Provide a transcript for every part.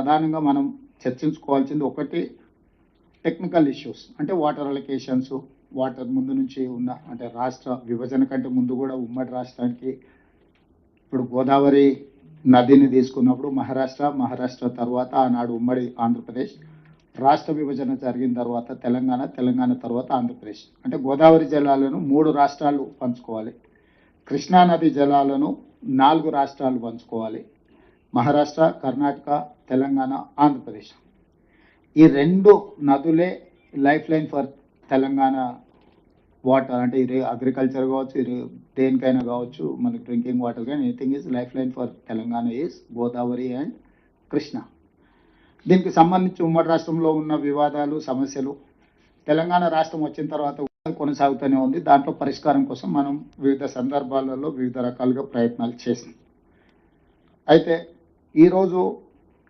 ప్రధానంగా మనం చర్చించుకోవాల్సింది ఒకటి టెక్నికల్ ఇష్యూస్ అంటే వాటర్ అలొకేషన్స్ వాటర్ ముందు నుంచి ఉన్న అంటే రాష్ట్ర విభజన కంటే ముందు కూడా ఉమ్మడి రాష్ట్రానికి ఇప్పుడు గోదావరి నదిని తీసుకున్నప్పుడు మహారాష్ట్ర మహారాష్ట్ర తర్వాత ఆనాడు ఉమ్మడి ఆంధ్రప్రదేశ్ రాష్ట్ర విభజన జరిగిన తర్వాత తెలంగాణ తెలంగాణ తర్వాత ఆంధ్రప్రదేశ్. అంటే గోదావరి జలాలను మూడు రాష్ట్రాలు పంచుకోవాలి. కృష్ణా నది జలాలను నాలుగు రాష్ట్రాలు పంచుకోవాలి. మహారాష్ట్ర కర్ణాటక తెలంగాణ ఆంధ్రప్రదేశ్. ఈ రెండు నదులే life line for Telangana water. అంటే ఇది అగ్రికల్చర్ కావచ్చు ఇది దేనికైనా కావచ్చు మనకి డ్రింకింగ్ వాటర్ కానీ anything is life line for Telangana is Godavari and Krishna. దీనికి సంబంధించి ఉమ్మడి రాష్ట్రంలో ఉన్న వివాదాలు సమస్యలు తెలంగాణ రాష్ట్రం వచ్చిన తర్వాత కొనసాగుతూనే ఉంది. దాంట్లో పరిష్కారం కోసం మనం వివిధ సందర్భాలలో వివిధ రకాలుగా ప్రయత్నాలు చేసాం అయితే ఈరోజు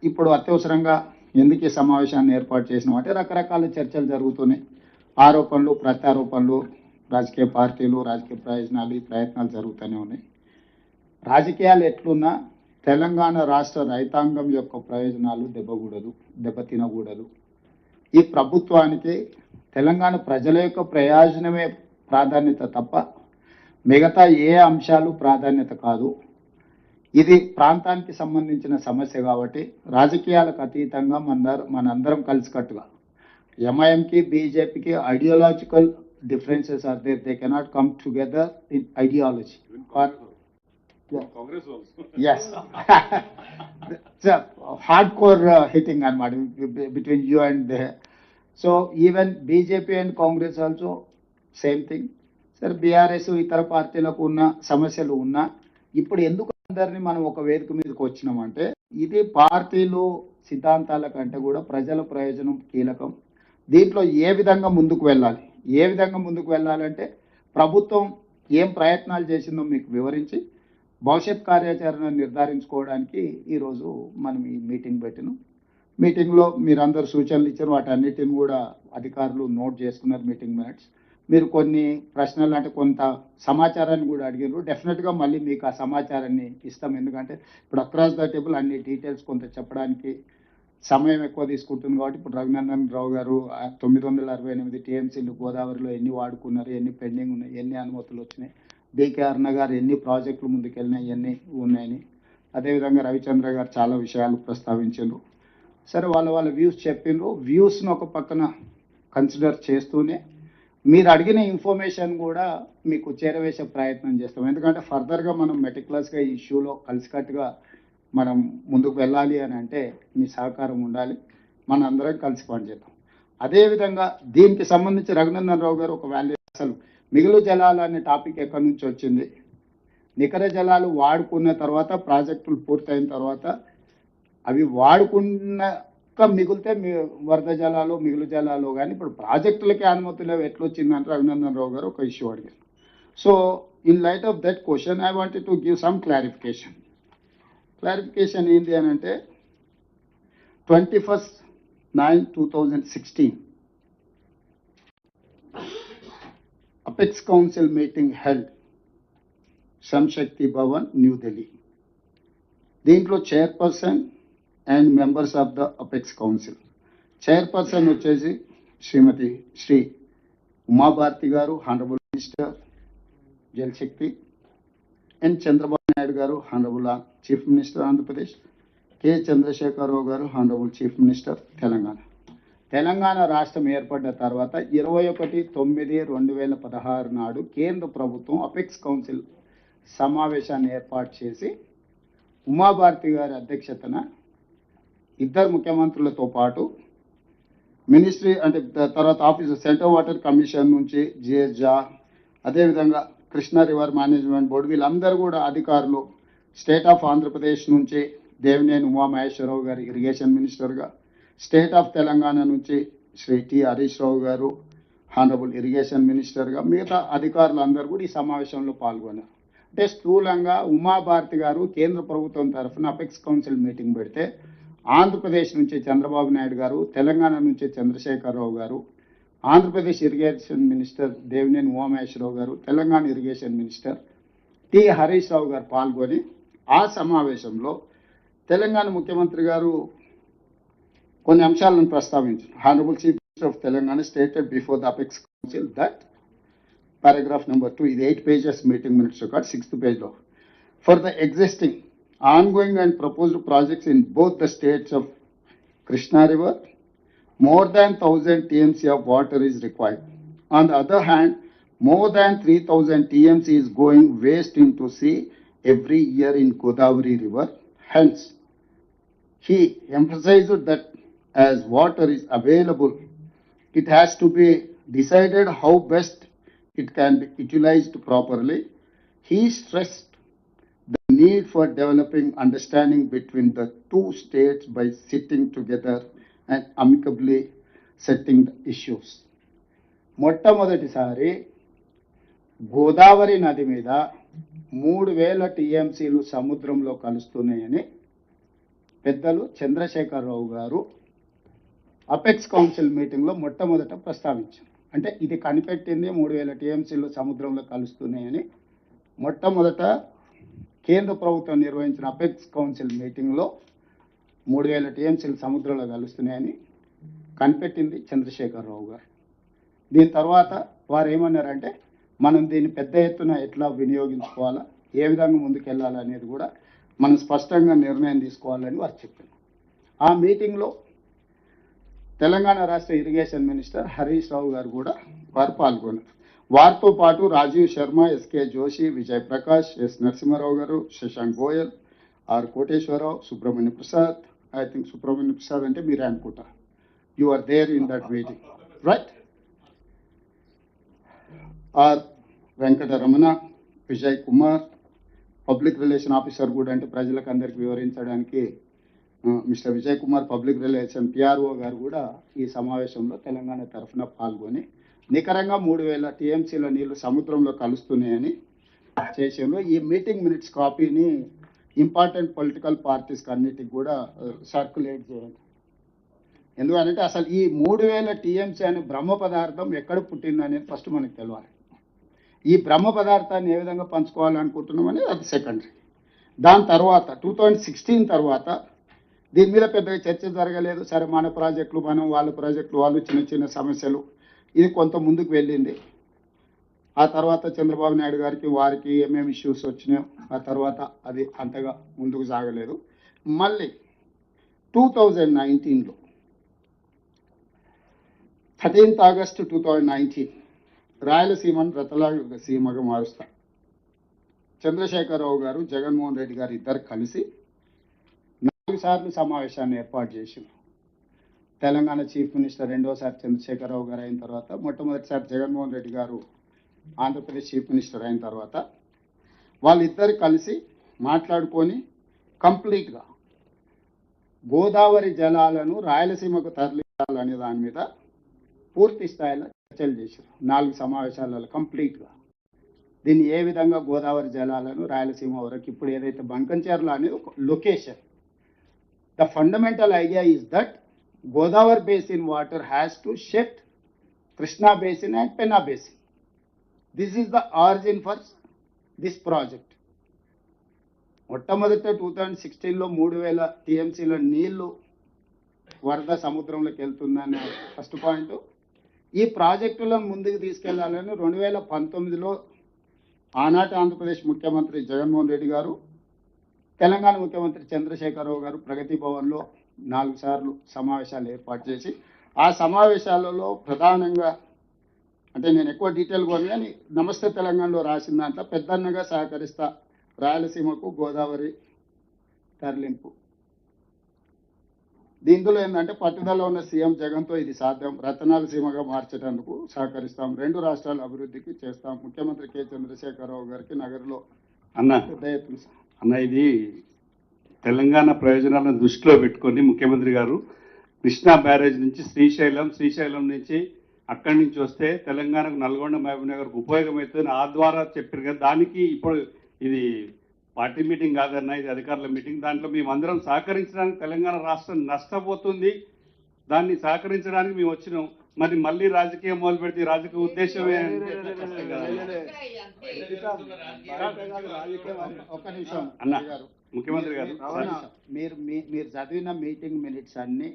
ఇప్పుడు అత్యవసరంగా ఎందుకు ఈ సమావేశాన్ని ఏర్పాటు చేసినాం అంటే రకరకాల చర్చలు జరుగుతున్నాయి. ఆరోపణలు ప్రత్యారోపణలు రాజకీయ పార్టీలు రాజకీయ ప్రయోజనాలు ఈ ప్రయత్నాలు జరుగుతూనే ఉన్నాయి. రాజకీయాలు ఎట్లున్నా తెలంగాణ రాష్ట్ర రైతాంగం యొక్క ప్రయోజనాలు దెబ్బకూడదు దెబ్బతినకూడదు ఈ ప్రభుత్వానికి తెలంగాణ ప్రజల యొక్క ప్రయోజనమే ప్రాధాన్యత తప్ప మిగతా ఏ అంశాలు ప్రాధాన్యత కాదు. ఇది ప్రాంతానికి సంబంధించిన సమస్య కాబట్టి రాజకీయాలకు అతీతంగా మన మనందరం కలిసికట్టుగా. ఎంఐఎంకి బీజేపీకి ideological differences are there they cannot come together in ideology a hardcore uh, hitting అనమాట between you and the so even BJP and Congress also same thing sir BRS ఇతర పార్టీలకు ఉన్న సమస్యలు ఉన్నా ఇప్పుడు ఎందుకు అందరినీ మనం ఒక వేదిక మీదకి వచ్చినామంటే ఇది పార్టీలు సిద్ధాంతాల కంటే కూడా ప్రజల ప్రయోజనం కీలకం. దీంట్లో ఏ విధంగా ముందుకు వెళ్ళాలి? ఏ విధంగా ముందుకు వెళ్ళాలంటే ప్రభుత్వం ఏం ప్రయత్నాలు చేసిందో మీకు వివరించి భవిష్యత్ కార్యాచరణ నిర్ధారించుకోవడానికి ఈరోజు మనం ఈ మీటింగ్ పెట్టినాం. మీటింగ్లో మీరందరూ సూచనలు ఇచ్చారు వాటన్నిటిని కూడా అధికారులు నోట్ చేసుకున్నారు మీటింగ్ మినిట్స్. మీరు కొన్ని ప్రశ్నలు అంటే కొంత సమాచారాన్ని కూడా అడిగారు డెఫినెట్గా మళ్ళీ మీకు ఆ సమాచారాన్ని ఇస్తాం. ఎందుకంటే ఇప్పుడు అక్రాస్ ద టేబుల్ అన్ని డీటెయిల్స్ కొంత చెప్పడానికి సమయం ఎక్కువ తీసుకుంటుంది కాబట్టి ఇప్పుడు రఘునందన్ రావు గారు తొమ్మిది వందల అరవై ఎనిమిది టీఎంసీలు గోదావరిలో ఎన్ని వాడుకున్నారు ఎన్ని పెండింగ్ ఉన్నాయి ఎన్ని అనుమతులు వచ్చినాయి బీకే అర్ణ గారు ఎన్ని ప్రాజెక్టులు ముందుకెళ్ళినాయి ఎన్ని ఉన్నాయని. అదేవిధంగా రవిచంద్ర గారు చాలా విషయాలు ప్రస్తావించారు సరే వాళ్ళ వాళ్ళ వ్యూస్ చెప్పిండ్రు వ్యూస్ను ఒక పక్కన కన్సిడర్ చేస్తూనే మీరు అడిగిన ఇన్ఫర్మేషన్ కూడా మీకు చేరవేసే ప్రయత్నం చేస్తాం. ఎందుకంటే ఫర్దర్గా మనం మెటిక్యులస్గా ఈ ఇష్యూలో కలిసికట్టుగా మనం ముందుకు వెళ్ళాలి అని అంటే మీ సహకారం ఉండాలి. మన అందరం కలిసి పనిచేద్దాం. అదేవిధంగా దీనికి సంబంధించి రఘునందన్ రావు గారు ఒక వాల్యూ అసలు మిగులు జలాలు అనే టాపిక్ ఎక్కడి నుంచి వచ్చింది? నికర జలాలు వాడుకున్న తర్వాత ప్రాజెక్టులు పూర్తయిన తర్వాత అవి వాడుకున్న వాడుకున్నాక మిగిలితే మీ వరద జలాలు మిగులు జలాలు కానీ ఇప్పుడు ప్రాజెక్టులకి అనుమతి లేవు ఎట్లొచ్చిందంటే అభినందన్ రావు గారు ఒక ఇష్యూ అడిగారు. So in light of that question I wanted to give some clarification clarification ఏంటి అని అంటే twenty first nine two thousand sixteen apex council meeting held Shram Shakti Bhawan new Delhi దీంట్లో chairperson and members of the apex council chairperson వచ్చేసి శ్రీమతి శ్రీ ఉమాభారతి గారు honourable minister Jal Shakti N Chandrababu Naidu గారు honourable chief minister Andhra Pradesh K Chandrasekhar Rao గారు honourable chief minister Telangana Telangana రాష్ట్రం ఏర్పడిన తర్వాత ఇరవై ఒకటి తొమ్మిది రెండు వేల పదహారు నాడు కేంద్ర ప్రభుత్వం అపెక్స్ కౌన్సిల్ సమావేశాన్ని ఏర్పాటు చేసి ఉమాభారతి గారి అధ్యక్షతన ఇద్దరు ముఖ్యమంత్రులతో పాటు మినిస్ట్రీ అంటే తర్వాత ఆఫీస్ సెంట్రల్ వాటర్ కమిషన్ నుంచి జిఎస్ జా అదేవిధంగా కృష్ణా రివర్ మేనేజ్మెంట్ బోర్డు వీళ్ళందరూ కూడా అధికారులు స్టేట్ ఆఫ్ ఆంధ్రప్రదేశ్ నుంచి దేవినేని ఉమామహేశ్వరరావు గారు ఇరిగేషన్ మినిస్టర్గా స్టేట్ ఆఫ్ తెలంగాణ నుంచి శ్రీ టి హరీష్ రావు గారు హానరబుల్ ఇరిగేషన్ మినిస్టర్గా మిగతా అధికారులు అందరూ కూడా ఈ సమావేశంలో పాల్గొన్నారు. అంటే స్థూలంగా ఉమాభారతి గారు కేంద్ర ప్రభుత్వం తరఫున అపెక్స్ కౌన్సిల్ మీటింగ్ పెడితే ఆంధ్రప్రదేశ్ నుంచి చంద్రబాబు నాయుడు గారు తెలంగాణ నుంచి చంద్రశేఖరరావు గారు ఆంధ్రప్రదేశ్ ఇరిగేషన్ మినిస్టర్ దేవినేని ఉమామేశ్వరరావు గారు Telangana irrigation minister T Harish Rao గారు పాల్గొని ఆ సమావేశంలో తెలంగాణ ముఖ్యమంత్రి గారు కొన్ని అంశాలను ప్రస్తావించారు. Honourable chief minister of Telangana stated before the apex council that paragraph number two ఇది eight pages meeting minutes record sixth పేజ్లో for the existing ongoing and proposed projects in both the states of Krishna River, more than 1000 TMC of water is required. On the other hand, more than 3000 TMC is going waste into sea every year in Godavari River. Hence, he emphasized that as water is available, it has to be decided how best it can be utilized properly. He stressed need for developing understanding between the two states by sitting together and amicably setting the issues. మొట్టమొదటిసారి గోదావరి నది మీద మూడు వేల టీఎంసీలు సముద్రంలో కలుస్తున్నాయని పెద్దలు చంద్రశేఖరరావు గారు apex council మీటింగ్లో మొట్టమొదట ప్రస్తావించారు అంటే ఇది కనిపెట్టింది మూడు వేల టీఎంసీలు సముద్రంలో కలుస్తున్నాయని మొట్టమొదట కేంద్ర ప్రభుత్వం నిర్వహించిన అపెక్స్ కౌన్సిల్ మీటింగ్లో మూడు వేల టీఎంసీలు సముద్రంలో కలుస్తున్నాయని కనిపెట్టింది చంద్రశేఖరరావు గారు. దీని తర్వాత వారు ఏమన్నారంటే మనం దీన్ని పెద్ద ఎత్తున ఎట్లా వినియోగించుకోవాలా ఏ విధంగా ముందుకెళ్ళాలి అనేది కూడా మనం స్పష్టంగా నిర్ణయం తీసుకోవాలని వారు చెప్పారు. ఆ మీటింగ్లో తెలంగాణ రాష్ట్ర ఇరిగేషన్ మినిస్టర్ హరీష్ రావు గారు కూడా వారు పాల్గొన్నారు. వారితో పాటు Rajiv Sharma S K Joshi Vijay Prakash S Narasimha Rao garu Shashank Goyal R Koteswara Rao Subrahmanya Prasad. I think Subrahmanya Prasad అంటే మీరే అనుకుంటా. You are there in that meeting right R Venkataramana Vijay Kumar public relation officer కూడా అంటే ప్రజలకు అందరికి వివరించడానికి mister Vijay Kumar public relation PRO garu కూడా ఈ సమావేశంలో తెలంగాణ తరఫున పాల్గొని నికరంగా మూడు వేల టీఎంసీల నీళ్ళు సముద్రంలో కలుస్తున్నాయని చేసారు ఈ మీటింగ్ మినిట్స్ కాపీని ఇంపార్టెంట్ పొలిటికల్ పార్టీస్ అన్నిటికి కూడా సర్క్యులేట్ చేయండి. ఎందుకంటే అసలు ఈ మూడు వేల టీఎంసీ అనే బ్రహ్మ పదార్థం ఎక్కడ పుట్టింది అనేది ఫస్ట్ మనకు తెలియాలి ఈ బ్రహ్మ పదార్థాన్ని ఏ విధంగా పంచుకోవాలనుకుంటున్నాం అనేది అది సెకండరీ దాని తర్వాత టూ థౌజండ్ సిక్స్టీన్ తర్వాత దీని మీద పెద్దగా చర్చ జరగలేదు. సరే మన ప్రాజెక్టులు మనం వాళ్ళ ప్రాజెక్టులు వాళ్ళు చిన్న చిన్న సమస్యలు ఇది కొంత ముందుకు వెళ్ళింది. ఆ తర్వాత చంద్రబాబు నాయుడు గారికి వారికి ఏమేమి ఇష్యూస్ వచ్చినాయో ఆ తర్వాత అది అంతగా ముందుకు సాగలేదు. మళ్ళీ టూ థౌజండ్ నైన్టీన్లో thirteenth August two thousand nineteen రాయలసీమను రతలా సీమగా మారుస్తా చంద్రశేఖరరావు గారు జగన్మోహన్ రెడ్డి గారు ఇద్దరు కలిసి నాలుగు సార్లు సమావేశాన్ని ఏర్పాటు చేసింది తెలంగాణ చీఫ్ మినిస్టర్ రెండోసారి చంద్రశేఖరరావు గారు అయిన తర్వాత మొట్టమొదటిసారి జగన్మోహన్ రెడ్డి గారు ఆంధ్రప్రదేశ్ చీఫ్ మినిస్టర్ అయిన తర్వాత వాళ్ళిద్దరు కలిసి మాట్లాడుకొని కంప్లీట్గా గోదావరి జలాలను రాయలసీమకు తరలించాలనే దాని మీద పూర్తి స్థాయిలో చర్చలు చేశారు. నాలుగు సమావేశాలలో కంప్లీట్గా. దీన్ని ఏ విధంగా గోదావరి జలాలను రాయలసీమ వరకు ఇప్పుడు ఏదైతే బంకంచేర్ల అనేది ఒక location the fundamental idea is that Godavari basin water has to shift Krishna basin and Penna basin. This is the origin for this project మొట్టమొదట టూ థౌజండ్ సిక్స్టీన్లో మూడు వేల టీఎంసీల నీళ్ళు వరద సముద్రంలోకి వెళ్తుందనే ఫస్ట్ పాయింట్ ఈ ప్రాజెక్టులను ముందుకు తీసుకెళ్ళాలని రెండు వేల పంతొమ్మిదిలో ఆనాటి ఆంధ్రప్రదేశ్ ముఖ్యమంత్రి జగన్మోహన్ రెడ్డి గారు తెలంగాణ ముఖ్యమంత్రి చంద్రశేఖరరావు గారు ప్రగతి భవన్లో నాలుగు సార్లు సమావేశాలు ఏర్పాటు చేసి ఆ సమావేశాలలో ప్రధానంగా అంటే నేను ఎక్కువ డీటెయిల్ కొని కానీ నమస్తే తెలంగాణలో రాసిన దాంట్లో పెద్దన్నగా సహకరిస్తా రాయలసీమకు గోదావరి తరలింపు. దీంట్లో ఏంటంటే పట్టుదల ఉన్న సీఎం జగన్తో ఇది సాధ్యం. రతనాల సీమగా మార్చేటందుకు సహకరిస్తాం. రెండు రాష్ట్రాల అభివృద్ధికి చేస్తాం. ముఖ్యమంత్రి కె. చంద్రశేఖరరావు గారికి నగరంలో అన్న అన్న ఇది తెలంగాణ ప్రయోజనాలను దృష్టిలో పెట్టుకొని ముఖ్యమంత్రి గారు కృష్ణా బ్యారేజ్ నుంచి శ్రీశైలం శ్రీశైలం నుంచి అక్కడి నుంచి వస్తే తెలంగాణకు నల్గొండ మహబూబ్ నగర్కు ఉపయోగమవుతుంది ఆ ద్వారా చెప్పారు కదా దానికి ఇప్పుడు ఇది పార్టీ మీటింగ్ కాదన్న ఇది అధికారుల మీటింగ్ దాంట్లో మేమందరం సహకరించడానికి తెలంగాణ రాష్ట్రం నష్టపోతుంది దాన్ని సహకరించడానికి మేము వచ్చినాం మరి మళ్ళీ రాజకీయం మొదలు పెడితే రాజకీయ ఉద్దేశమే అన్న. ముఖ్యమంత్రి గారు? మీరు మీరు చదివిన మీటింగ్ మినిట్స్ అన్ని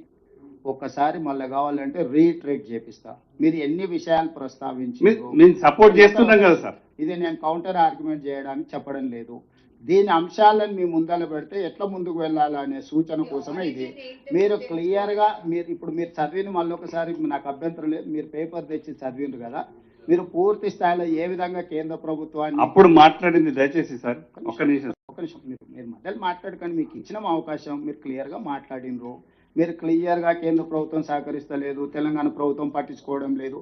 ఒక్కసారి మళ్ళీ కావాలంటే రీట్రేట్ చేపిస్తా. మీరు ఎన్ని విషయాలు ప్రస్తావించి సపోర్ట్ చేస్తున్నాం కదా సార్. ఇది నేను కౌంటర్ ఆర్గ్యుమెంట్ చేయడానికి చెప్పడం లేదు. దీని అంశాలను మీ ముందర పెడితే ఎట్లా ముందుకు వెళ్ళాలనే సూచన కోసమే ఇది. మీరు క్లియర్గా మీరు ఇప్పుడు మీరు చదివిన మళ్ళీ ఒకసారి నాకు అభ్యంతరం లేదు. మీరు పేపర్ తెచ్చి చదివిండ్రు కదా. మీరు పూర్తి స్థాయిలో ఏ విధంగా కేంద్ర ప్రభుత్వాన్ని అప్పుడు మాట్లాడింది దయచేసి సార్. ఒక్క నిమిషం ఒక నిమిషం మీరు మీరు మధ్యలో మాట్లాడకండి మీకు ఇచ్చిన అవకాశం మీరు క్లియర్గా మాట్లాడినరు మీరు క్లియర్గా కేంద్ర ప్రభుత్వం సహకరిస్తలేదు తెలంగాణ ప్రభుత్వం పట్టించుకోవడం లేదు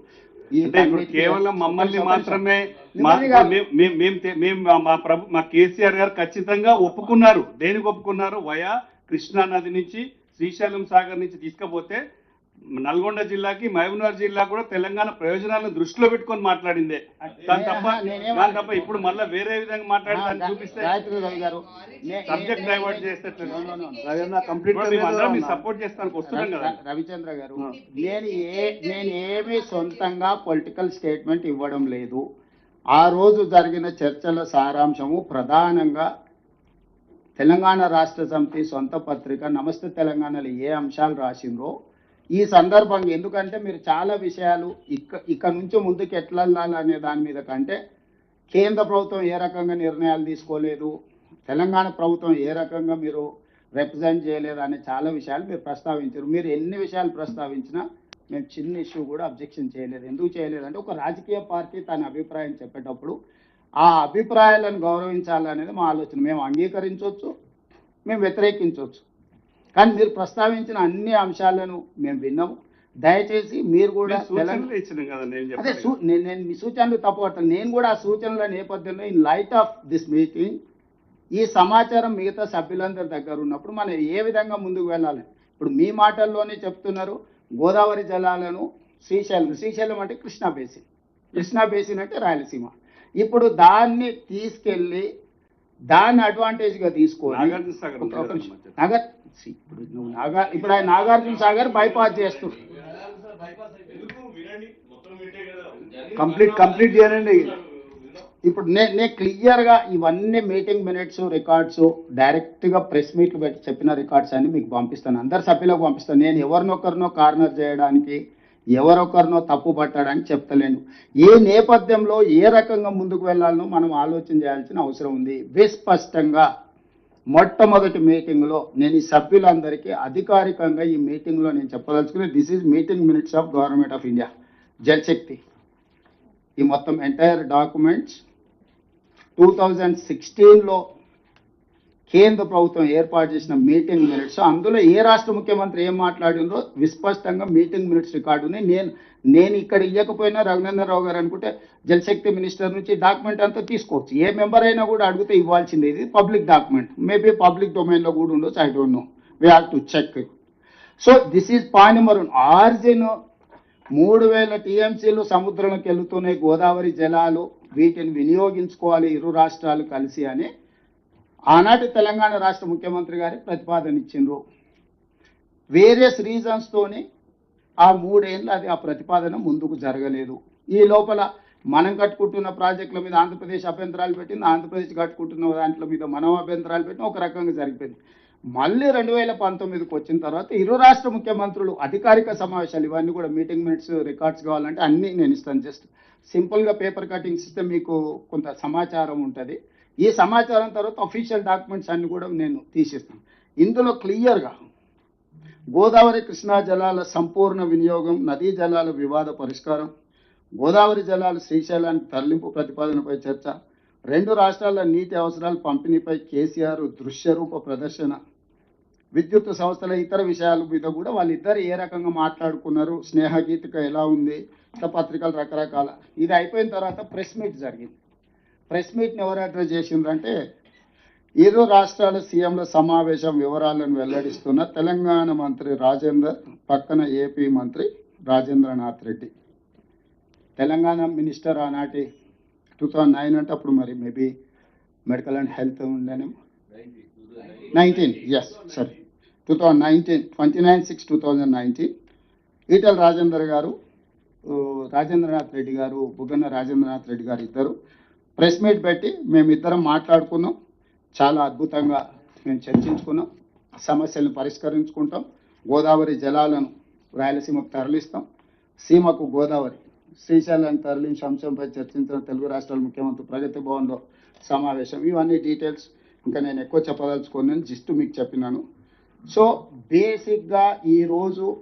కేవలం మమ్మల్ని. మాత్రమే మా- మిమ్మల్ని కాదు. మేం- మేం- మేం తె- మేం మా- మా ప్రభు మా కేసీఆర్ గారు ఖచ్చితంగా ఒప్పుకున్నారు దేనికి ఒప్పుకున్నారు వయా కృష్ణా నది నుంచి శ్రీశైలం సాగర్ నుంచి తీసుకపోతే నల్గొండ జిల్లాకి మహబూబ్నగర్ జిల్లా కూడా తెలంగాణ ప్రయోజనాలను దృష్టిలో పెట్టుకొని మాట్లాడిందే. దాని తప్ప దాని తప్ప ఇప్పుడు మళ్ళీ వేరే విధంగా మాట్లాడి దాన్ని చూపిస్తే సబ్జెక్ట్ డైవర్ట్ చేస్తే కంప్లీట్ సపోర్ట్ చేస్తానికి వస్తున్నాం కదా. రవిచంద్ర గారు. నేను ఏ నేను ఏమీ సొంతంగా పొలిటికల్ స్టేట్మెంట్ ఇవ్వడం లేదు. ఆ రోజు జరిగిన చర్చల సారాంశము ప్రధానంగా తెలంగాణ రాష్ట్ర సమితి సొంత పత్రిక నమస్తే తెలంగాణలో ఏ అంశాలు రాసిండ్రో ఈ సందర్భంగా ఎందుకంటే మీరు చాలా విషయాలు ఇక్క ఇక్కడ నుంచి ముందుకు ఎట్లా అనే దాని మీద కంటే కేంద్ర ప్రభుత్వం ఏ రకంగా నిర్ణయాలు తీసుకోలేదు తెలంగాణ ప్రభుత్వం ఏ రకంగా మీరు రిప్రజెంట్ చేయలేదు అనే చాలా విషయాలు మీరు ప్రస్తావించారు. మీరు ఎన్ని విషయాలు ప్రస్తావించినా మేము చిన్న ఇష్యూ కూడా అబ్జెక్షన్ చేయలేదు. ఎందుకు చేయలేదంటే ఒక రాజకీయ పార్టీ తన అభిప్రాయం చెప్పేటప్పుడు ఆ అభిప్రాయాలను గౌరవించాలనేది మా ఆలోచన. మేము అంగీకరించవచ్చు మేము వ్యతిరేకించవచ్చు కానీ మీరు ప్రస్తావించిన అన్ని అంశాలను మేము విన్నాము. దయచేసి మీరు కూడా నేను అదే మీ సూచనలు తప్పుపడతాను నేను కూడా ఆ సూచనల నేపథ్యంలో in light of this meeting ఈ సమాచారం మిగతా సభ్యులందరి దగ్గర ఉన్నప్పుడు మనం ఏ విధంగా ముందుకు వెళ్ళాలి? ఇప్పుడు మీ మాటల్లోనే చెప్తున్నారు గోదావరి జలాలను శ్రీశైలం శ్రీశైలం అంటే కృష్ణా బేసిన్. కృష్ణా బేసిన్ అంటే రాయలసీమ. ఇప్పుడు దాన్ని తీసుకెళ్ళి దాన్ని అడ్వాంటేజ్గా తీసుకొని నాగార్జున సాగర్. నాగర్ ఇప్పుడు నువ్వు నాగా ఇప్పుడు ఆయన నాగార్జున సాగర్ బైపాస్ చేస్తున్నారు కంప్లీట్ కంప్లీట్ చేయండి. ఇప్పుడు నేను నేను క్లియర్గా ఇవన్నీ మీటింగ్ మినిట్స్ రికార్డ్స్ డైరెక్ట్గా ప్రెస్ మీట్లు పెట్టి చెప్పిన రికార్డ్స్ అన్ని మీకు పంపిస్తాను. అందరు సభ్యులకు పంపిస్తాను. నేను ఎవరినొకరినో కార్నర్ చేయడానికి ఎవరొకరినో తప్పు పట్టాడని చెప్తలేను. ఏ నేపథ్యంలో ఏ రకంగా ముందుకు వెళ్ళాలనో మనం ఆలోచన చేయాల్సిన అవసరం ఉంది. విస్పష్టంగా మొట్టమొదటి మీటింగ్లో నేను ఈ సభ్యులందరికీ అధికారికంగా ఈ మీటింగ్లో నేను చెప్పదలుచుకుని this is meeting minutes of government of India Jal Shakti ఈ మొత్తం ఎంటైర్ డాక్యుమెంట్స్ టూ థౌజండ్ సిక్స్టీన్లో కేంద్ర ప్రభుత్వం ఏర్పాటు చేసిన మీటింగ్ మినిట్స్. అందులో ఏ రాష్ట్ర ముఖ్యమంత్రి ఏం మాట్లాడిందో విస్పష్టంగా మీటింగ్ మినిట్స్ రికార్డు ఉన్నాయి. నేను నేను ఇక్కడ ఇవ్వకపోయినా రఘునందనరావు గారు అనుకుంటే జలశక్తి మినిస్టర్ నుంచి డాక్యుమెంట్ అంతా తీసుకోవచ్చు. ఏ మెంబర్ అయినా కూడా అడిగితే ఇవ్వాల్సింది. ఇది పబ్లిక్ డాక్యుమెంట్. మేబీ పబ్లిక్ డొమైన్లో కూడా ఉండొచ్చు. I don't know. We have to check so this is point number one ఆర్జిన్ మూడు వేల టీఎంసీలు సముద్రంలోకి వెళుతున్నాయి. గోదావరి జలాలు వీటిని వినియోగించుకోవాలి. ఇరు రాష్ట్రాలు కలిసి అని ఆనాటి తెలంగాణ రాష్ట్ర ముఖ్యమంత్రి గారి ప్రతిపాదన ఇచ్చిండ్రు. వేరియస్ రీజన్స్తోని ఆ మూడేళ్ళు అది ఆ ప్రతిపాదన ముందుకు జరగలేదు. ఈ లోపల మనం కట్టుకుంటున్న ప్రాజెక్టుల మీద ఆంధ్రప్రదేశ్ అభ్యంతరాలు పెట్టింది ఆంధ్రప్రదేశ్ కట్టుకుంటున్న దాంట్లో మీద మనం అభ్యంతరాలు పెట్టిన ఒక రకంగా జరిగిపోయింది. మళ్ళీ రెండు వేల పంతొమ్మిదికి వచ్చిన తర్వాత ఇరు రాష్ట్ర ముఖ్యమంత్రులు అధికారిక సమావేశాలు ఇవన్నీ కూడా మీటింగ్ మినిట్స్ రికార్డ్స్ కావాలంటే అన్నీ నేను ఇస్తాను. జస్ట్ సింపుల్గా పేపర్ కటింగ్స్ ఇస్తే మీకు కొంత సమాచారం ఉంటుంది. ఈ సమాచారం తర్వాత అఫీషియల్ డాక్యుమెంట్స్ అన్ని కూడా నేను తీసిస్తాను. ఇందులో క్లియర్గా గోదావరి కృష్ణా జలాల సంపూర్ణ వినియోగం నదీ జలాల వివాద పరిష్కారం గోదావరి జలాలు శ్రీశైలానికి తరలింపు ప్రతిపాదనపై చర్చ రెండు రాష్ట్రాల నీటి అవసరాల పంపిణీపై కేసీఆర్ దృశ్య రూప ప్రదర్శన విద్యుత్ సంస్థల ఇతర విషయాల మీద కూడా వాళ్ళిద్దరు ఏ రకంగా మాట్లాడుకున్నారు స్నేహగీతిక ఎలా ఉంది పత్రికలు రకరకాల. ఇది అయిపోయిన తర్వాత ప్రెస్ మీట్ జరిగింది. ప్రెస్ మీట్ని ఎవరు అడ్రస్ చేసిండ్రంటే ఇరు రాష్ట్రాల సీఎంల సమావేశం వివరాలను వెల్లడిస్తున్న తెలంగాణ మంత్రి రాజేందర్ పక్కన ఏపీ మంత్రి రాజేంద్రనాథ్ రెడ్డి. తెలంగాణ మినిస్టర్ ఆనాటి టూ థౌజండ్ నైన్ అంటే అప్పుడు మరి maybe medical and health ఉండేనేమో. Nineteen yes sorry two thousand nineteen twenty nine six two thousand nineteen. Etela Rajender garu Rajendranath Reddy గారు బుగ్గన్న రాజేంద్రనాథ్ రెడ్డి గారు ఇద్దరు. ప్రెస్ మీట్ పెట్టి మేమిద్దరం మాట్లాడుకున్నాం. చాలా అద్భుతంగా మేము చర్చించుకున్నాం. సమస్యలను పరిష్కరించుకుంటాం. గోదావరి జలాలను రాయలసీమకు తరలిస్తాం. సీమకు గోదావరి శ్రీశైలాన్ని తరలించి అంశంపై చర్చించిన తెలుగు రాష్ట్రాల ముఖ్యమంత్రి ప్రగతి భవన్లో సమావేశం. ఇవన్నీ డీటెయిల్స్ ఇంకా నేను ఎక్కువ చెప్పదలుచుకోను. జస్ట్ మీకు చెప్పినాను. సో బేసిక్గా ఈరోజు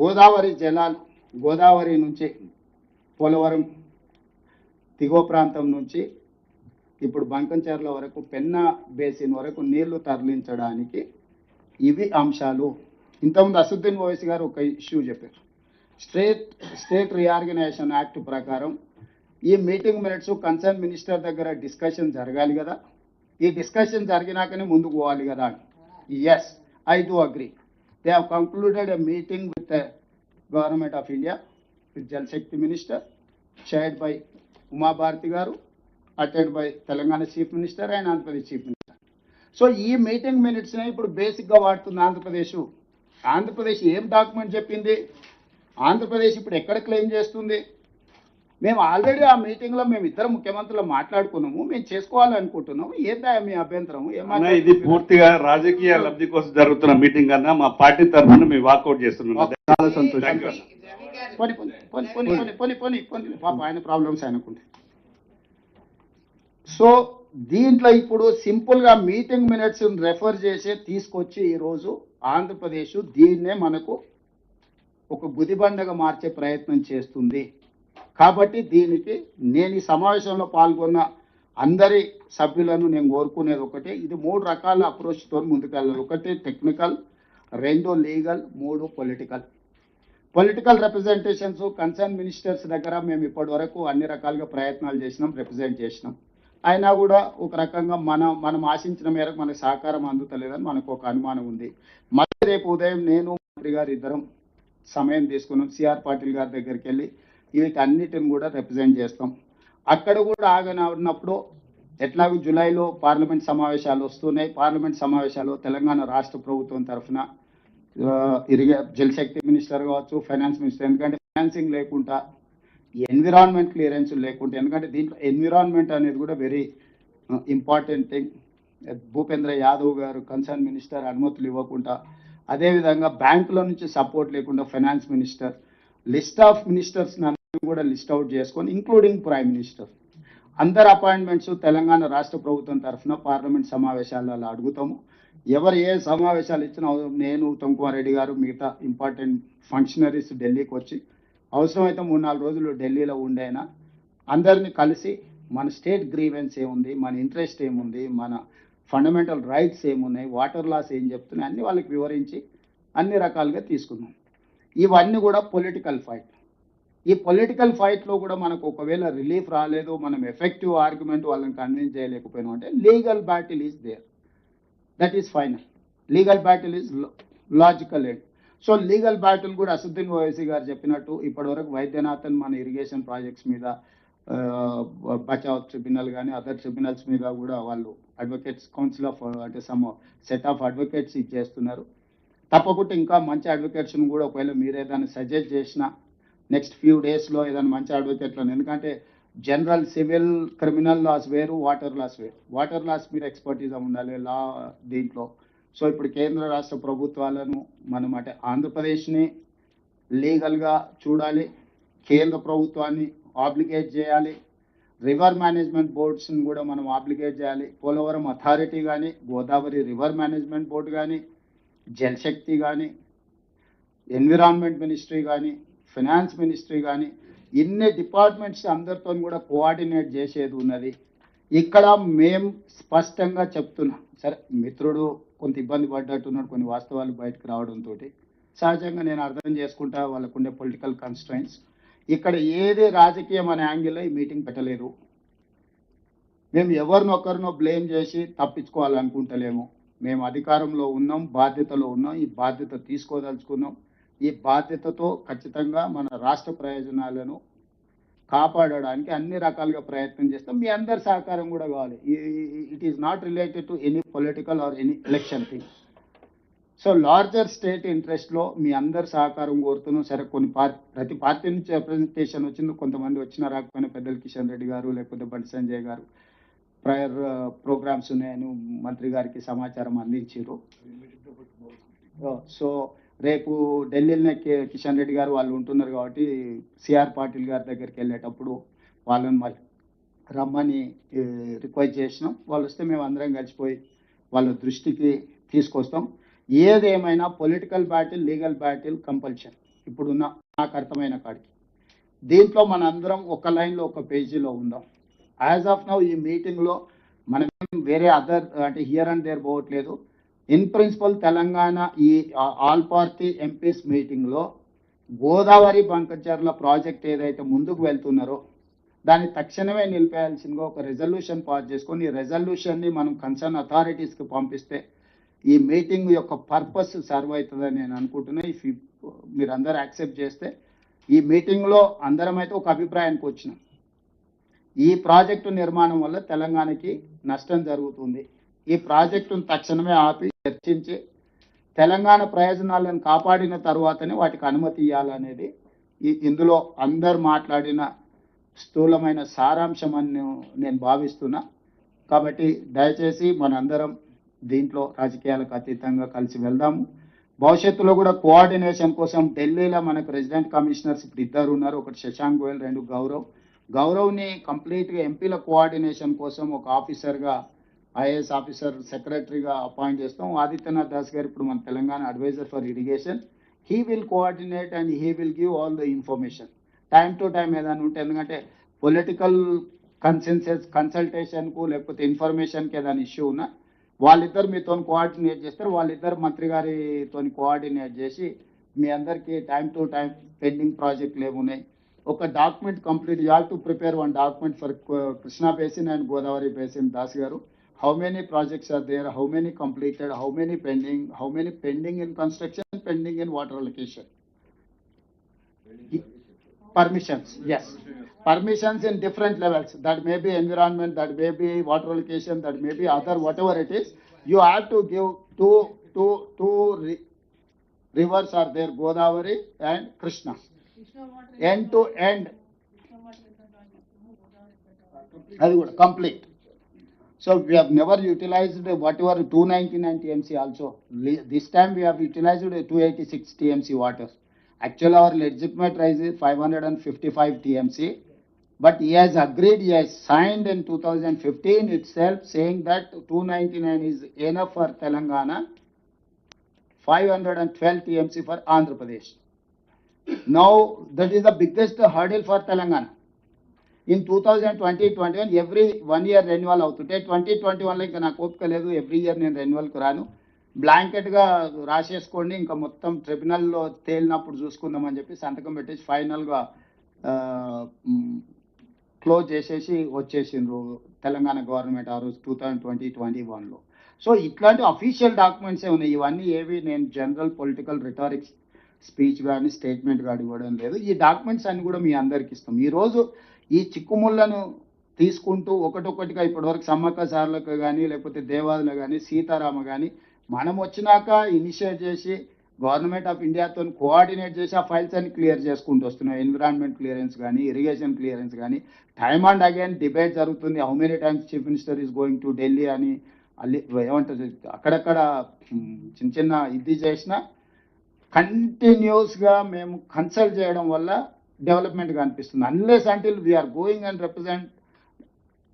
గోదావరి జలాలు గోదావరి నుంచి పోలవరం దిగువ ప్రాంతం నుంచి ఇప్పుడు బంకంచెర్ల వరకు పెన్నా బేసిన్ వరకు నీళ్ళు తరలించడానికి ఇవి అంశాలు. ఇంతకుముందు అసుద్దీన్ ఓవైసీ గారు ఒక ఇష్యూ చెప్పారు. స్టేట్ స్టేట్ రీఆర్గనైజేషన్ యాక్ట్ ప్రకారం ఈ మీటింగ్ మినిట్స్ కన్సర్న్ మినిస్టర్ దగ్గర డిస్కషన్ జరగాలి కదా. ఈ డిస్కషన్ జరిగినాకనే ముందుకు పోవాలి కదా yes I do agree they have concluded a meeting with government of India with Jal Shakti minister chaired by Uma Bharti garu attend by Telangana chief minister and Andhra Pradesh chief minister. So ఈ meeting మినిట్స్ని ఇప్పుడు బేసిక్గా వాడుతుంది ఆంధ్రప్రదేశ్. ఆంధ్రప్రదేశ్ ఏం document చెప్పింది? ఆంధ్రప్రదేశ్ ఇప్పుడు ఎక్కడ claim చేస్తుంది? మేము ఆల్రెడీ ఆ మీటింగ్లో మేము ఇద్దరు ముఖ్యమంత్రులు మాట్లాడుకున్నాము మేము చేసుకోవాలనుకుంటున్నాము. ఏందా మీ అభ్యంతరం? ఏం అన్న ఇది పూర్తిగా రాజకీయ లబ్ధి కోసం జరుగుతున్న మీటింగ్ అన్న మా పార్టీ తరఫున మేము వాకౌట్ చేస్తున్నాం. చాలా సంతోషం. ఆయన ప్రాబ్లమ్స్ అనుకుంటే సో దీంట్లో ఇప్పుడు సింపుల్గా మీటింగ్ మినిట్స్ రెఫర్ చేసి తీసుకొచ్చి ఈరోజు ఆంధ్రప్రదేశ్ దీన్నే మనకు ఒక గుదిబండగా మార్చే ప్రయత్నం చేస్తుంది. కాబట్టి దీనికి నేను ఈ సమావేశంలో పాల్గొన్న అందరి సభ్యులను నేను కోరుకునేది ఒకటి. ఇది మూడు రకాల అప్రోచ్తో ముందుకెళ్ళాలి. ఒకటి టెక్నికల్ రెండు లీగల్ మూడు political. Political representations concern ministers దగ్గర మేము ఇప్పటి వరకు అన్ని రకాలుగా ప్రయత్నాలు చేసినాం రిప్రజెంట్ చేసినాం. అయినా కూడా ఒక రకంగా మనం మనం ఆశించిన మేరకు మనకు సహకారం అందుతలేదని మనకు ఒక అనుమానం ఉంది. మళ్ళీ రేపు ఉదయం నేను మంత్రి గారు ఇద్దరం సమయం తీసుకున్నాం. సిఆర్ పాటిల్ గారి దగ్గరికి వెళ్ళి వీటన్నిటిని కూడా రిప్రజెంట్ చేస్తాం. అక్కడ కూడా ఆగన ఎట్లాగో జూలైలో పార్లమెంట్ సమావేశాలు వస్తున్నాయి. పార్లమెంట్ సమావేశాలు తెలంగాణ రాష్ట్ర ప్రభుత్వం తరఫున ఇరిగే జలశక్తి మినిస్టర్ కావచ్చు ఫైనాన్స్ మినిస్టర్ ఎందుకంటే ఫైనాన్సింగ్ లేకుండా ఎన్విరాన్మెంట్ క్లియరెన్స్ లేకుండా ఎందుకంటే దీంట్లో ఎన్విరాన్మెంట్ అనేది కూడా very important thing Bhupendra Yadav garu concern minister అనుమతులు ఇవ్వకుండా అదేవిధంగా బ్యాంకుల నుంచి సపోర్ట్ లేకుండా finance minister list of ministers కూడా లిస్ట్ అవుట్ చేసుకొని ఇంక్లూడింగ్ ప్రైమ్ మినిస్టర్ అందరు అపాయింట్మెంట్స్ తెలంగాణ రాష్ట్ర ప్రభుత్వం తరఫున పార్లమెంట్ సమావేశాలలో అడుగుతాము. ఎవరు ఏ సమావేశాలు ఇచ్చినా నేను ఉత్తమ్ కుమార్ రెడ్డి గారు మిగతా ఇంపార్టెంట్ ఫంక్షనరీస్ ఢిల్లీకి వచ్చి అవసరమైతే మూడు నాలుగు రోజులు ఢిల్లీలో ఉండేనా అందరినీ కలిసి మన స్టేట్ గ్రీవెన్స్ ఏముంది మన ఇంట్రెస్ట్ ఏముంది మన ఫండమెంటల్ రైట్స్ ఏమున్నాయి వాటర్ లాస్ ఏం చెప్తున్నాయి అన్ని వాళ్ళకి వివరించి అన్ని రకాలుగా తీసుకున్నాం ఇవన్నీ కూడా పొలిటికల్ ఫైట్ ఈ పొలిటికల్ ఫైట్లో కూడా మనకు ఒకవేళ రిలీఫ్ రాలేదు మనం ఎఫెక్టివ్ ఆర్గ్యుమెంట్ వాళ్ళని కన్విన్స్ చేయలేకపోయినా అంటే legal battle is there that is final legal battle is logical end so legal battle కూడా అసుద్దీన్ ఓవైసీ గారు చెప్పినట్టు ఇప్పటివరకు వైద్యనాథన్ మన ఇరిగేషన్ ప్రాజెక్ట్స్ మీద బచావ్ ట్రిబ్యునల్ కానీ అదర్ ట్రిబ్యునల్స్ మీద కూడా వాళ్ళు అడ్వకేట్స్ కౌన్సిల్ ఆఫ్ అంటే సమ్ సెట్ ఆఫ్ అడ్వకేట్స్ ఇచ్చేస్తున్నారు. తప్పకుండా ఇంకా మంచి అడ్వకేట్స్ని కూడా ఒకవేళ మీరు ఏదైనా సజెస్ట్ చేసినా నెక్స్ట్ ఫ్యూ డేస్లో ఏదైనా మంచి అడ్వకేట్లను ఎందుకంటే జనరల్ సివిల్ క్రిమినల్ లాస్ వేరు వాటర్ లాస్ వేరు. వాటర్ లాస్ మీరు ఎక్స్పర్టీజ్ ఉండాలి లా దీంట్లో. సో ఇప్పుడు కేంద్ర రాష్ట్ర ప్రభుత్వాలను మనం అంటే ఆంధ్రప్రదేశ్ని లీగల్గా చూడాలి కేంద్ర ప్రభుత్వాన్ని ఆబ్లిగేట్ చేయాలి రివర్ మేనేజ్మెంట్ బోర్డ్స్ని కూడా మనం ఆబ్లిగేట్ చేయాలి పోలవరం అథారిటీ కానీ గోదావరి రివర్ మేనేజ్మెంట్ బోర్డు కానీ జలశక్తి కానీ ఎన్విరాన్మెంట్ మినిస్ట్రీ కానీ ఫినాన్స్ మినిస్ట్రీ కానీ ఇన్ని డిపార్ట్మెంట్స్ అందరితో కూడా కోఆర్డినేట్ చేసేది ఉన్నది. ఇక్కడ మేం స్పష్టంగా చెప్తున్నాం. సరే మిత్రుడు కొంత ఇబ్బంది పడ్డట్టున్నాడు కొన్ని వాస్తవాలు బయటకు రావడంతో సహజంగా నేను అర్థం చేసుకుంటా వాళ్ళకుండే పొలిటికల్ కన్స్ట్రైన్స్ ఇక్కడ ఏది రాజకీయం అనే యాంగిల్లో ఈ మీటింగ్ పెట్టలేదు. మేము ఎవరినొకరినో బ్లేమ్ చేసి తప్పించుకోవాలనుకుంటలేము. మేము అధికారంలో ఉన్నాం బాధ్యతలో ఉన్నాం. ఈ బాధ్యత తీసుకోదలుచుకున్నాం. ఈ బాధ్యతతో ఖచ్చితంగా మన రాష్ట్ర ప్రయోజనాలను కాపాడడానికి అన్ని రకాలుగా ప్రయత్నం చేస్తాం. మీ అందరి సహకారం కూడా కావాలి. It is not related to any political or any election thing so larger state ఇంట్రెస్ట్లో మీ అందరి సహకారం కోరుతున్నాం. సరే కొన్ని పార్టీ ప్రతి పార్టీ నుంచి రిప్రజెంటేషన్ వచ్చింది. కొంతమంది వచ్చినా రాకపోయినా పెద్దలు కిషన్ రెడ్డి గారు లేకపోతే బండి సంజయ్ గారు ప్రయర్ ప్రోగ్రామ్స్ ఉన్నాయని మంత్రి గారికి సమాచారం అందించారు. సో రేపు ఢిల్లీలోనే కిషన్ రెడ్డి గారు వాళ్ళు ఉంటున్నారు కాబట్టి సిఆర్ పాటిల్ గారి దగ్గరికి వెళ్ళేటప్పుడు వాళ్ళని మళ్ళీ రమ్మని రిక్వెస్ట్ చేసినాం. వాళ్ళు వస్తే మేము అందరం కలిసిపోయి వాళ్ళ దృష్టికి తీసుకొస్తాం. ఏదేమైనా political battle legal battle compulsion ఇప్పుడున్న నాకు అర్థమైన కాడికి. దీంట్లో మన అందరం ఒక లైన్లో ఒక పేజీలో ఉందాం. యాజ్ ఆఫ్ నౌ ఈ మీటింగ్లో మనం వేరే అదర్ అంటే హియర్ అండ్ దేర్ పోవట్లేదు. ఇన్ ప్రిన్సిపల్ తెలంగాణ ఈ ఆల్ పార్టీ ఎంపీస్ మీటింగ్లో గోదావరి బంకచర్ల ప్రాజెక్ట్ ఏదైతే ముందుకు వెళ్తున్నారో దాన్ని తక్షణమే నిలిపేయాల్సిందిగా ఒక రెజల్యూషన్ పాస్ చేసుకొని ఈ రెజల్యూషన్ని మనం కన్సర్న్ అథారిటీస్కి పంపిస్తే ఈ మీటింగ్ యొక్క పర్పస్ సర్వ్ అవుతుందని నేను అనుకుంటున్నా. ఇఫ్ మీరు అందరు యాక్సెప్ట్ చేస్తే ఈ మీటింగ్లో అందరం అయితే ఒక అభిప్రాయానికి వచ్చినాం. ఈ ప్రాజెక్టు నిర్మాణం వల్ల తెలంగాణకి నష్టం జరుగుతుంది. ఈ ప్రాజెక్టును తక్షణమే ఆపి చర్చించి తెలంగాణ ప్రయోజనాలను కాపాడిన తర్వాతనే వాటికి అనుమతి ఇవ్వాలనేది ఈ ఇందులో అందరు మాట్లాడిన స్థూలమైన సారాంశం అని నేను- నేను భావిస్తున్నా. కాబట్టి దయచేసి మనందరం దీంట్లో రాజకీయాలకు అతీతంగా కలిసి వెళ్దాము. భవిష్యత్తులో కూడా కోఆర్డినేషన్ కోసం ఢిల్లీలో మనకు రెసిడెంట్ కమిషనర్స్ ఇప్పుడు ఇద్దరు ఉన్నారు. ఒకటి శశాంక్ గోయల్ రెండు గౌరవ్. గౌరవ్ని కంప్లీట్గా ఎంపీల కోఆర్డినేషన్ కోసం ఒక ఆఫీసర్గా ఐఏఎస్ ఆఫీసర్ సెక్రటరీగా అపాయింట్ చేస్తాం. ఆదిత్యనాథ్ దాస్ గారు ఇప్పుడు మన Telangana advisor for irrigation. He will coordinate and he will give all the information. Time to time ఏదైనా ఉంటే ఎందుకంటే పొలిటికల్ కన్సెన్సెస్ కన్సల్టేషన్కు లేకపోతే ఇన్ఫర్మేషన్కి ఏదైనా ఇష్యూ ఉన్నా వాళ్ళిద్దరు మీతో కోఆర్డినేట్ చేస్తారు. వాళ్ళిద్దరు మంత్రి గారితో కోఆర్డినేట్ చేసి మీ అందరికీ టైం టు టైం పెండింగ్ ప్రాజెక్టులు ఏమున్నాయి ఒక document complete you have to prepare one document for Krishna basin and Godavari basin Das garu. How many projects are there how many completed how many pending how many pending in construction pending in water allocation permissions, yes. Permissions in different levels, that may be environment, that may be water allocation, that may be other, whatever it is. You have to give two, two, two ri- rivers are there, Godavari and Krishna. End to end, అది కూడా complete. So we have never utilized whatever two ninety-nine TMC also. This time we have utilized two eighty-six TMC water. Actually, our legitimate rise is five hundred and fifty-five TMC. But he has agreed, he has signed in two thousand fifteen itself saying that two ninety-nine is enough for Telangana. Five hundred and twelve TMC for Andhra Pradesh. Now, that is the biggest hurdle for Telangana. In two thousand twenty twenty one every one year renewal అవుతుంటే twenty twenty వన్లో ఇంకా నాకు ఓపిక లేదు. Every year నేను రెన్యువల్కి రాను. బ్లాంకెట్గా రాసేసుకోండి. ఇంకా మొత్తం ట్రిబ్యునల్లో తేలినప్పుడు చూసుకుందామని చెప్పి సంతకం పెట్టేసి ఫైనల్గా క్లోజ్ చేసేసి వచ్చేసిండ్రు తెలంగాణ గవర్నమెంట్ ఆ రోజు టూ థౌజండ్ ట్వంటీ ట్వంటీ వన్లో సో ఇట్లాంటి అఫీషియల్ డాక్యుమెంట్సే ఉన్నాయి? ఇవన్నీ ఏవి నేను జనరల్ పొలిటికల్ రిటారిక్స్ స్పీచ్ కానీ స్టేట్మెంట్ కానీ ఇవ్వడం లేదు. ఈ డాక్యుమెంట్స్ అన్ని కూడా మీ అందరికి ఇస్తాం. ఈరోజు ఈ చిక్కుముళ్ళను తీసుకుంటూ ఒకటొకటిగా ఇప్పటివరకు సమ్మక్క సార్లకు కానీ లేకపోతే దేవాదులు కానీ సీతారామ కానీ మనం వచ్చినాక ఇనిషియేట్ చేసి గవర్నమెంట్ ఆఫ్ ఇండియాతో కోఆర్డినేట్ చేసి ఆ ఫైల్స్ అన్ని క్లియర్ చేసుకుంటూ వస్తున్నాం ఎన్విరాన్మెంట్ క్లియరెన్స్ కానీ ఇరిగేషన్ క్లియరెన్స్ కానీ టైమ్ అండ్ అగైన్ డిబేట్ జరుగుతుంది. How many times chief minister is going to Delhi అని అల్లి ఏమంటారు? అక్కడక్కడ చిన్న చిన్న ఇది చేసిన కంటిన్యూస్గా మేము కన్సల్ట్ చేయడం వల్ల డెవలప్మెంట్ కనిపిస్తుంది. Unless until we are going and represent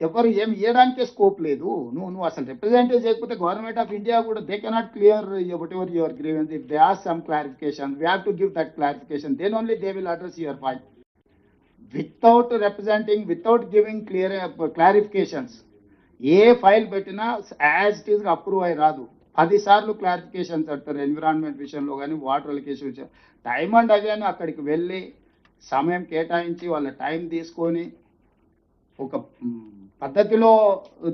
ఎవరు ఏం ఇవ్వడానికే స్కోప్ లేదు. నువ్వు నువ్వు అసలు రిప్రజెంటే చేయకపోతే గవర్నమెంట్ ఆఫ్ ఇండియా కూడా they cannot clear whatever your grievances if they ask some clarification we have to give that clarification then only they will address your point without representing without giving clear clarifications A file పెట్టినా as it ఈస్గా approve అయి రాదు. పదిసార్లు clarifications అంటారు environment విషయంలో కానీ water allocation విషయం. Time and again అక్కడికి వెళ్ళి సమయం కేటాయించి వాళ్ళ టైం తీసుకొని ఒక పద్ధతిలో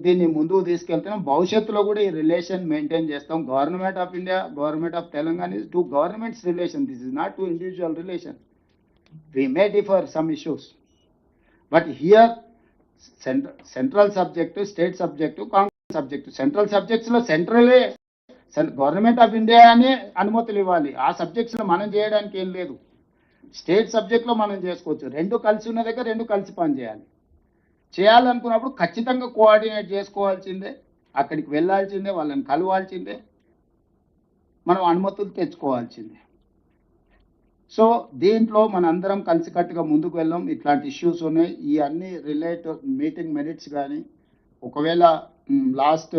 దీన్ని ముందుకు తీసుకెళ్తున్నాం భవిష్యత్తులో కూడా ఈ రిలేషన్ మెయింటైన్ చేస్తాం. Government of India government of Telangana is two governments relation this is not two individual relation we may differ some issues but here central central subject state subject concurrent subject central సబ్జెక్ట్స్లో సెంట్రలే government of ఇండియానే అనుమతులు ఇవ్వాలి. ఆ సబ్జెక్ట్స్లో మనం చేయడానికి ఏం లేదు. State సబ్జెక్ట్లో మనం చేసుకోవచ్చు. రెండు కలిసి ఉన్న దగ్గర రెండు కలిసి పని చేయాలి. చేయాలనుకున్నప్పుడు ఖచ్చితంగా కోఆర్డినేట్ చేసుకోవాల్సిందే. అక్కడికి వెళ్ళాల్సిందే వాళ్ళని కలవాల్సిందే. మనం అనుమతులు తెచ్చుకోవాల్సిందే. సో దీంట్లో మనందరం కలిసికట్టుగా ముందుకు వెళ్ళాం. ఇట్లాంటి ఇష్యూస్ ఉన్నాయి. ఈ అన్ని రిలేట్ మీటింగ్ మెరిట్స్ కానీ ఒకవేళ లాస్ట్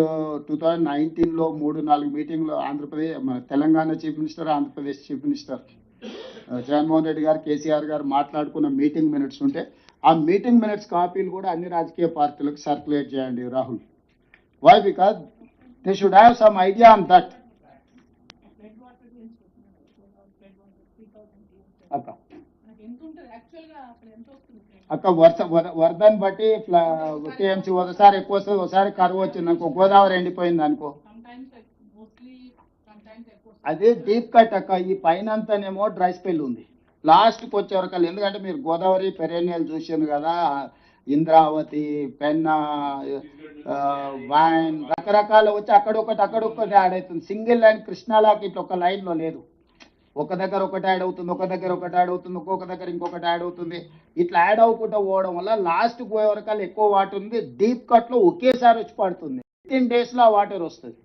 టూ థౌజండ్ నైన్టీన్లో మూడు నాలుగు మీటింగ్లో ఆంధ్రప్రదేశ్ మన Telangana chief minister Andhra Pradesh chief minister. Jaganmohan Reddy garu KCR garu మాట్లాడుకున్న మీటింగ్ మినిట్స్ ఉంటే ఆ మీటింగ్ మినిట్స్ కాపీలు కూడా అన్ని రాజకీయ పార్టీలకు సర్క్యులేట్ చేయండి Rahul. Why because they should have some idea on that అక్క? అక్క వర్ష వర- వరదను బట్టి టీఎంసీ ఒకసారి ఎక్కువ వస్తుంది ఒకసారి కరువు వచ్చింది అనుకో గోదావరి ఎండిపోయింది అనుకో. అదే డీప్ కట్ అక్క ఈ పైన అంతానేమో డ్రై స్పెల్ ఉంది. లాస్ట్కి వచ్చే వరకు ఎందుకంటే మీరు గోదావరి పెరేనియల్ చూసారు కదా ఇంద్రావతి పెన్నా వైన్ రకరకాల వచ్చి అక్కడొకటి అక్కడొకటి యాడ్ అవుతుంది. సింగిల్ లైన్ కృష్ణాలాకి ఇట్లా ఒక లైన్లో లేదు. ఒక దగ్గర ఒకటి యాడ్ అవుతుంది ఒక దగ్గర ఒకటి యాడ్ అవుతుంది ఒక్కొక్క దగ్గర ఇంకొకటి యాడ్ అవుతుంది. ఇట్లా యాడ్ అవ్వకుండా పోవడం వల్ల లాస్ట్ పోయే వరకు ఎక్కువ వాటర్ ఉంది. డీప్ కట్లో ఒకేసారి వచ్చి పడుతుంది. ఫిఫ్టీన్ డేస్లో ఆ వాటర్ వస్తుంది.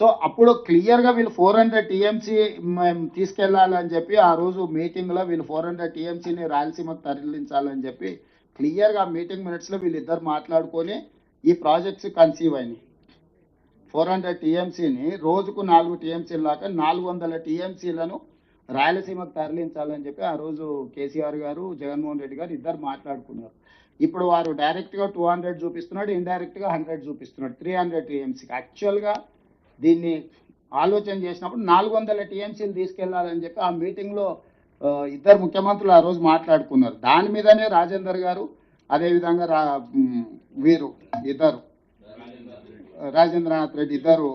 సో అప్పుడు క్లియర్గా వీళ్ళు ఫోర్ హండ్రెడ్ టీఎంసీ మేము తీసుకెళ్ళాలని చెప్పి ఆ రోజు మీటింగ్లో వీళ్ళు ఫోర్ హండ్రెడ్ టీఎంసీని రాయలసీమకు తరలించాలని చెప్పి క్లియర్గా మీటింగ్ మినిట్స్లో వీళ్ళిద్దరు మాట్లాడుకొని ఈ ప్రాజెక్ట్స్ కన్సీవ్ అయినాయి. ఫోర్ హండ్రెడ్ టీఎంసీని రోజుకు నాలుగు టీఎంసీల దాకా నాలుగు వందల టీఎంసీలను రాయలసీమకు తరలించాలని చెప్పి ఆ రోజు కేసీఆర్ గారు జగన్మోహన్ రెడ్డి గారు ఇద్దరు మాట్లాడుకున్నారు. ఇప్పుడు వారు డైరెక్ట్గా టూ హండ్రెడ్ చూపిస్తున్నాడు ఇండైరెక్ట్గా హండ్రెడ్ చూపిస్తున్నాడు. త్రీ హండ్రెడ్ టీఎంసీకి యాక్చువల్గా దీన్ని ఆలోచన చేసినప్పుడు నాలుగు వందల టీఎంసీలు తీసుకెళ్ళాలని చెప్పి ఆ మీటింగ్లో ఇద్దరు ముఖ్యమంత్రులు ఆ రోజు మాట్లాడుకున్నారు. దాని మీదనే రాజేందర్ గారు అదేవిధంగా రా వీరు ఇద్దరు రాజేంద్రనాథ్ రెడ్డి ఇద్దరు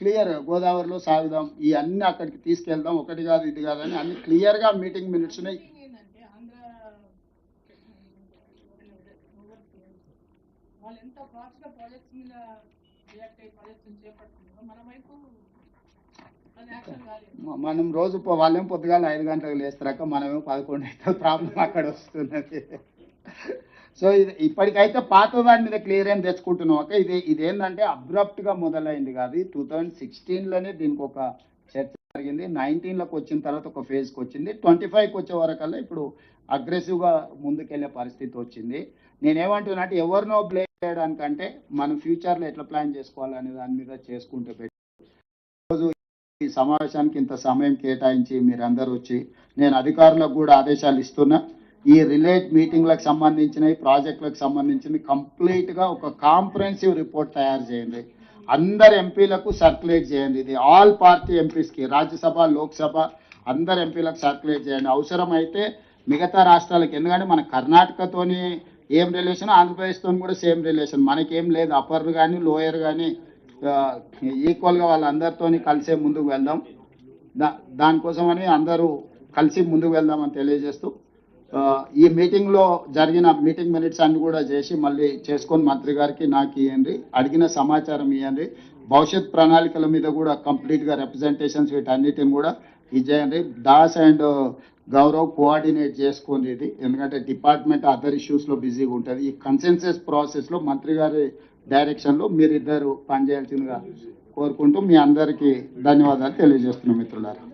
క్లియర్ గోదావరిలో సాగుదాం ఈ అన్ని అక్కడికి తీసుకెళ్దాం ఒకటి కాదు ఇది కాదని అన్ని క్లియర్గా మీటింగ్ మినిట్స్ ఉన్నాయి. వాళ్ళు ఎంత ప్రాజెక్ట్స్ మీద రియాక్ట్ అయ్యి మన వైపు రోజు వాళ్ళేం పొద్దుగాల ఐదు గంటలకు లేస్తారక మనమేమో పదకొండు అయితే ప్రాబ్లం అక్కడ వస్తున్నది. సో ఇది ఇప్పటికైతే పాత దాని మీద క్లియర్ ఏం తెచ్చుకుంటున్నాం అక్క ఇది ఇదేంటంటే అబ్రప్ట్గా మొదలైంది కాదు టూ థౌజండ్ సిక్స్టీన్లోనే దీనికి ఒక చర్చ జరిగింది నైన్టీన్లోకి వచ్చిన తర్వాత ఒక ఫేజ్కి వచ్చింది ట్వంటీ ఫైవ్కి వచ్చే వరకల్లా ఇప్పుడు అగ్రెసివ్గా ముందుకెళ్ళే పరిస్థితి వచ్చింది. నేనేమంటున్నా అంటే ఎవరినో బ్లేమ్ చేయడానికంటే మనం ఫ్యూచర్లో ఎట్లా ప్లాన్ చేసుకోవాలనే దాని మీద చేసుకుంటూ పెట్టి. రోజు ఈ సమావేశానికి ఇంత సమయం కేటాయించి మీరందరూ వచ్చి నేను అధికారులకు కూడా ఆదేశాలు ఇస్తున్నా. ఈ రిలేట్ మీటింగ్లకు సంబంధించినవి ప్రాజెక్టులకు సంబంధించింది కంప్లీట్గా ఒక కాంప్రహెన్సివ్ రిపోర్ట్ తయారు చేయండి. అందరు ఎంపీలకు సర్క్యులేట్ చేయండి. ఇది ఆల్ పార్టీ ఎంపీస్కి రాజ్యసభ లోక్సభ అందరు ఎంపీలకు సర్క్యులేట్ చేయండి. అవసరమైతే మిగతా రాష్ట్రాలకు ఎందుకంటే మన కర్ణాటకతోని ఏం రిలేషన్ ఆంధ్రప్రదేశ్తో కూడా సేమ్ రిలేషన్ మనకేం లేదు. అప్పర్ కానీ లోయర్ కానీ ఈక్వల్గా వాళ్ళందరితోని కలిసే ముందుకు వెళ్దాం. దా దానికోసమని అందరూ కలిసి ముందుకు వెళ్దామని తెలియజేస్తూ ఈ మీటింగ్లో జరిగిన మీటింగ్ మినిట్స్ అన్ని కూడా చేసి మళ్ళీ చేసుకొని మంత్రి గారికి నాకు ఇవ్వండి అడిగిన సమాచారం ఇవ్వండి భవిష్యత్ ప్రణాళికల మీద కూడా కంప్లీట్గా రిప్రజెంటేషన్స్ వీటన్నిటిని కూడా ఇచ్చేయండి Das and uh, Gaurav coordinate చేసుకుంది ఇది ఎందుకంటే డిపార్ట్మెంట్ అదర్ ఇష్యూస్లో బిజీగా ఉంటుంది. ఈ కన్సెన్సస్ ప్రాసెస్లో మంత్రి గారి డైరెక్షన్లో మీరిద్దరు పనిచేయాల్సిందిగా కోరుకుంటూ మీ అందరికీ ధన్యవాదాలు తెలియజేస్తున్నాం మిత్రులారా.